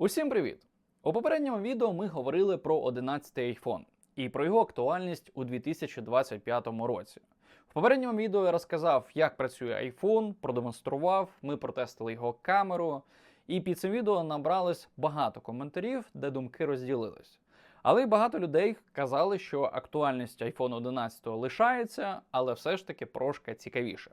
Усім привіт! У попередньому відео ми говорили про 11 iPhone і про його актуальність у 2025 році. В попередньому відео я розказав, як працює iPhone, продемонстрував, ми протестили його камеру, і під цим відео набралось багато коментарів, де думки розділились. Але й багато людей казали, що актуальність iPhone 11 лишається, але все ж таки прошка цікавіша.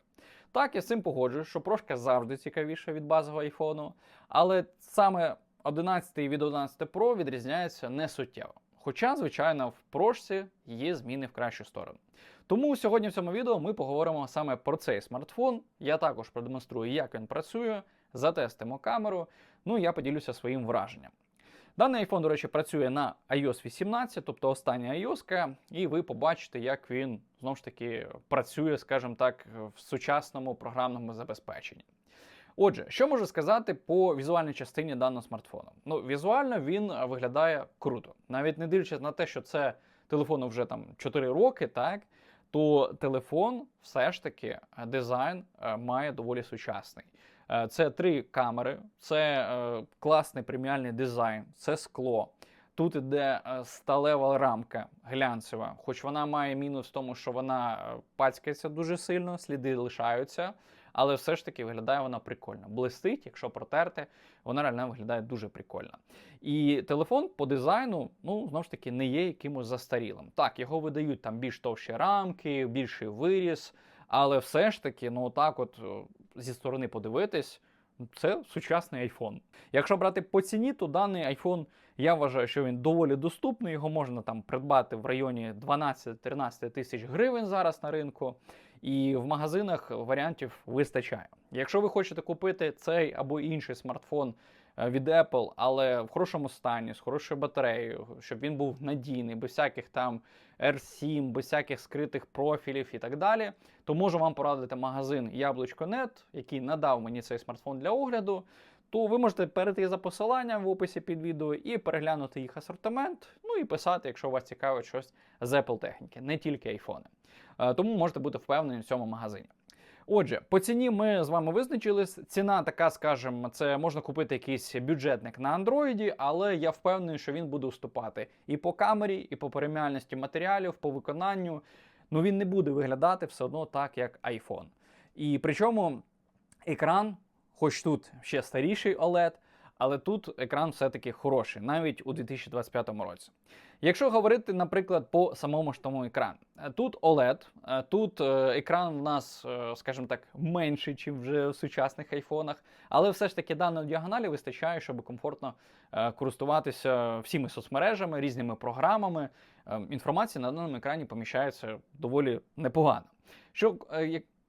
Так, я з цим погоджуюсь, що прошка завжди цікавіша від базового айфону, але саме 11 від 11 Pro відрізняється не суттєво. Хоча, звичайно, в прошці є зміни в кращу сторону. Тому сьогодні в цьому відео ми поговоримо саме про цей смартфон. Я також продемонструю, як він працює, затестимо камеру, ну і я поділюся своїм враженням. Даний iPhone, до речі, працює на iOS 18, тобто остання iOS, і ви побачите, як він знову ж таки працює, скажімо так, в сучасному програмному забезпеченні. Отже, що можу сказати по візуальній частині даного смартфону? Ну, візуально він виглядає круто. Навіть не дивлячись на те, що це телефону вже там 4 роки, так, то телефон все ж таки дизайн е, має доволі сучасний. Е, Це три камери, це е, класний преміальний дизайн, це скло. Тут іде е, сталева рамка глянцева, хоч вона має мінус в тому, що вона е, пацькається дуже сильно, сліди лишаються, але все ж таки виглядає вона прикольно. Блистить, якщо протерти, вона реально виглядає дуже прикольно. І телефон по дизайну, ну знову ж таки, не є якимось застарілим. Так, його видають там більш товщі рамки, більший виріс, але все ж таки, ну так, от е, зі сторони подивитись. Це сучасний iPhone. Якщо брати по ціні, то даний iPhone, я вважаю, що він доволі доступний. Його можна там придбати в районі 12-13 тисяч гривень зараз на ринку. І в магазинах варіантів вистачає. Якщо ви хочете купити цей або інший смартфон е, від Apple, але в хорошому стані, з хорошою батареєю, щоб він був надійний, без всяких там R7, без всяких скритих профілів і так далі, то можу вам порадити магазин Яблучко.нет, який надав мені цей смартфон для огляду. То ви можете перейти за посиланням в описі під відео і переглянути їх асортимент, ну і писати, якщо вас цікавить щось з Apple техніки, не тільки айфони. Е, Тому можете бути впевнені в цьому магазині. Отже, по ціні ми з вами визначились. Ціна така, скажімо, це можна купити якийсь бюджетник на андроїді, але я впевнений, що він буде уступати і по камері, і по переміальності матеріалів, по виконанню. Ну він не буде виглядати все одно так, як iPhone. І причому екран, хоч тут ще старіший OLED, але тут екран все-таки хороший, навіть у 2025 році. Якщо говорити, наприклад, по самому ж тому екрану, тут OLED, е, тут е, екран в нас, е, скажімо так, менший, ніж вже в сучасних айфонах, але все ж таки даної діагоналі вистачає, щоб комфортно користуватися всіми соцмережами, різними програмами. Інформація на даному екрані поміщається доволі непогано. Що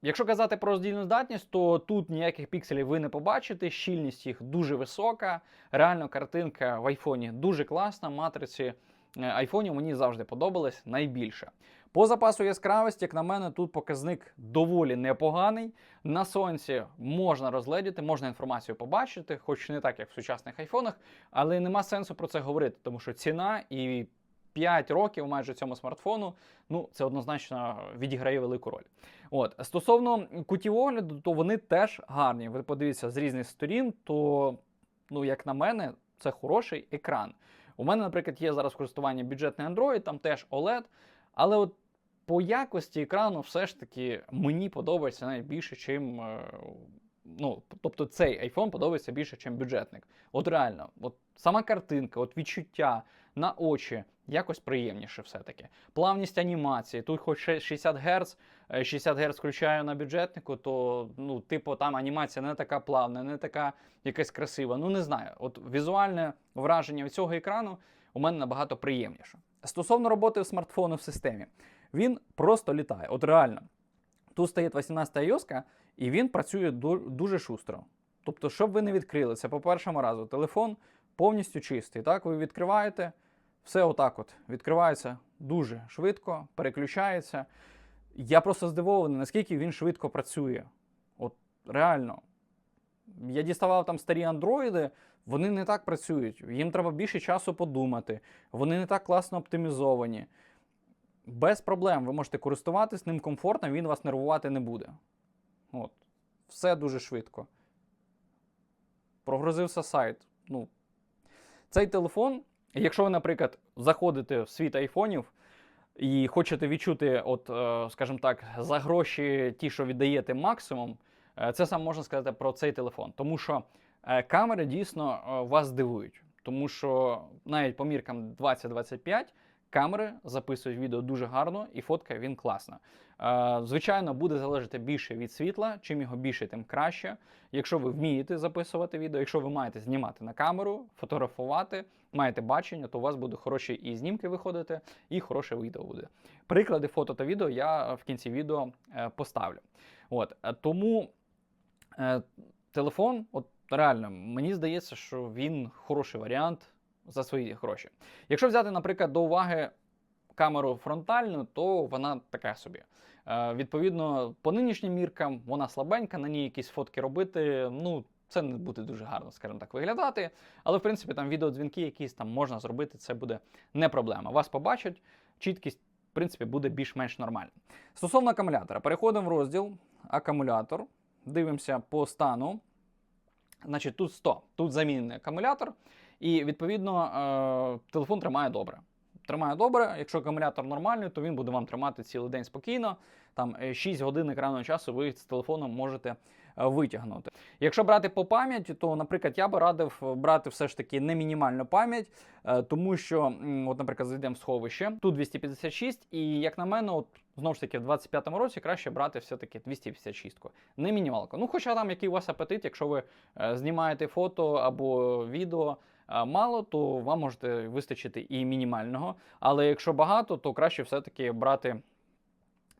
Якщо казати про роздільну здатність, то тут ніяких пікселів ви не побачите. Щільність їх дуже висока. Реально, картинка в айфоні дуже класна. Матриці айфонів мені завжди подобались найбільше. По запасу яскравості, як на мене, тут показник доволі непоганий. На сонці можна розгледіти, можна інформацію побачити, хоч не так, як в сучасних айфонах, але нема сенсу про це говорити, тому що ціна і 5 років майже цьому смартфону, ну це однозначно відіграє велику роль. От стосовно кутів огляду, то вони теж гарні. Ви подивіться з різних сторін, то, ну, як на мене, це хороший екран. У мене, наприклад, є зараз користування бюджетний Android, там теж OLED, але от по якості екрану все ж таки мені подобається навіть більше, чим. Ну, тобто цей iPhone подобається більше, ніж бюджетник. От реально, от сама картинка, от відчуття на очі, якось приємніше все-таки. Плавність анімації. Тут хоч 60 Гц, 60 Гц включаю на бюджетнику, то ну, типу, там анімація не така плавна, не така якась красива. Ну, не знаю. От візуальне враження від цього екрану у мене набагато приємніше. Стосовно роботи смартфону в системі, він просто літає. От реально. Тут стоїть 18 iOS, і він працює дуже шустро. Тобто, щоб ви не відкрили, це по першому разу. Телефон повністю чистий. Так, ви відкриваєте. Все отак от відкривається дуже швидко, переключається. Я просто здивований, наскільки він швидко працює. От реально. Я діставав там старі андроїди, вони не так працюють. Їм треба більше часу подумати, вони не так класно оптимізовані. Без проблем ви можете користуватись ним комфортно, він вас нервувати не буде. От. Все дуже швидко. Прогрузився сайт. Ну, Цей телефон, якщо ви, наприклад, заходите в світ айфонів і хочете відчути, от, е, скажімо так, за гроші ті, що віддаєте максимум, е, це саме можна сказати про цей телефон. Тому що е, камери дійсно вас здивують. Тому що навіть по міркам 2025 камери записують відео дуже гарно і фотка він класна. Е, Звичайно, буде залежати більше від світла. Чим його більше, тим краще. Якщо ви вмієте записувати відео, якщо ви маєте знімати на камеру, фотографувати, маєте бачення, то у вас будуть хороші і знімки виходити, і хороше відео буде. Приклади фото та відео я в кінці відео е, поставлю. От е, тому телефон, от реально, мені здається, що він хороший варіант за свої гроші. Якщо взяти, наприклад, до уваги камеру фронтальну, то вона така собі. Е, відповідно, по нинішнім міркам вона слабенька, на ній якісь фотки робити. Ну, це не буде дуже гарно, скажімо так, виглядати. Але в принципі там відеодзвінки якісь там можна зробити, це буде не проблема. Вас побачать, чіткість, в принципі, буде більш-менш нормальна. Стосовно акумулятора, переходимо в розділ акумулятор. Дивимося по стану. Значить, тут 100, тут замінений акумулятор, і відповідно е, телефон тримає добре. Тримає добре, якщо акумулятор нормальний, то він буде вам тримати цілий день спокійно. Там е, 6 годин екранного часу ви з телефоном можете е, витягнути. Якщо брати по пам'яті, то, наприклад, я би радив брати все ж таки не мінімальну пам'ять, е, тому що, от, наприклад, зайдемо в сховище, тут 256, і як на мене, от знову ж таки, в 25-му році краще брати все-таки 256-ку, не мінімалку. Ну, хоча там який у вас апетит, якщо ви е, знімаєте фото або відео. Е, Мало, то вам можете вистачити і мінімального. Але якщо багато, то краще все-таки брати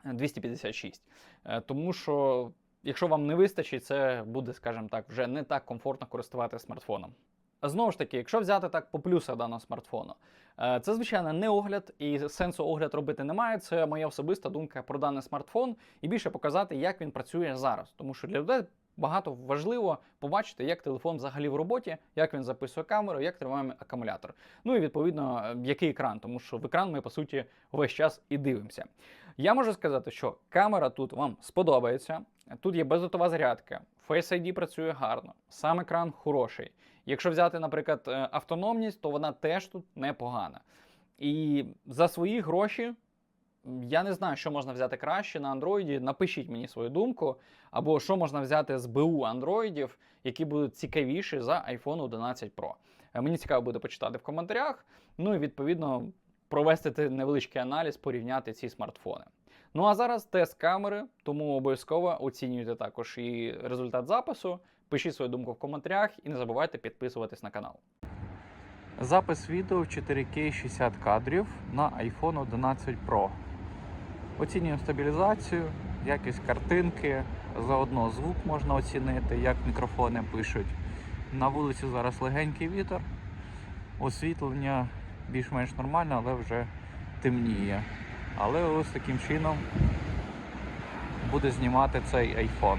256. Е, Тому що, якщо вам не вистачить, це буде, скажімо так, вже не так комфортно користуватися смартфоном. Знову ж таки, якщо взяти так по плюсах даного смартфону, е, це звичайно не огляд, і сенсу огляд робити немає. Це моя особиста думка про даний смартфон, і більше показати, як він працює зараз. Тому що для людей багато важливо побачити, як телефон взагалі в роботі, як він записує камеру, як тримає акумулятор. Ну і відповідно, який екран, тому що в екран ми по суті весь час і дивимося. Я можу сказати, що камера тут вам сподобається. Тут є бездотова зарядка, Face ID працює гарно, сам екран хороший. Якщо взяти, наприклад, е, автономність, то вона теж тут непогана. І за свої гроші я не знаю, що можна взяти краще на андроїді. Напишіть мені свою думку, або що можна взяти з БУ андроїдів, які будуть цікавіші за iPhone 11 Pro. Е, Мені цікаво буде почитати в коментарях. Ну і відповідно провести невеличкий аналіз, порівняти ці смартфони. Ну а зараз тест камери, тому обов'язково оцінюйте також і результат запису. Пишіть свою думку в коментарях і не забувайте підписуватись на канал. Запис відео в 4К 60 кадрів на iPhone 11 Pro. Оцінюємо стабілізацію, якість картинки, заодно звук можна оцінити, як мікрофони пишуть. На вулиці зараз легенький вітер, освітлення більш-менш нормальне, але вже темніє. Але ось таким чином буде знімати цей iPhone.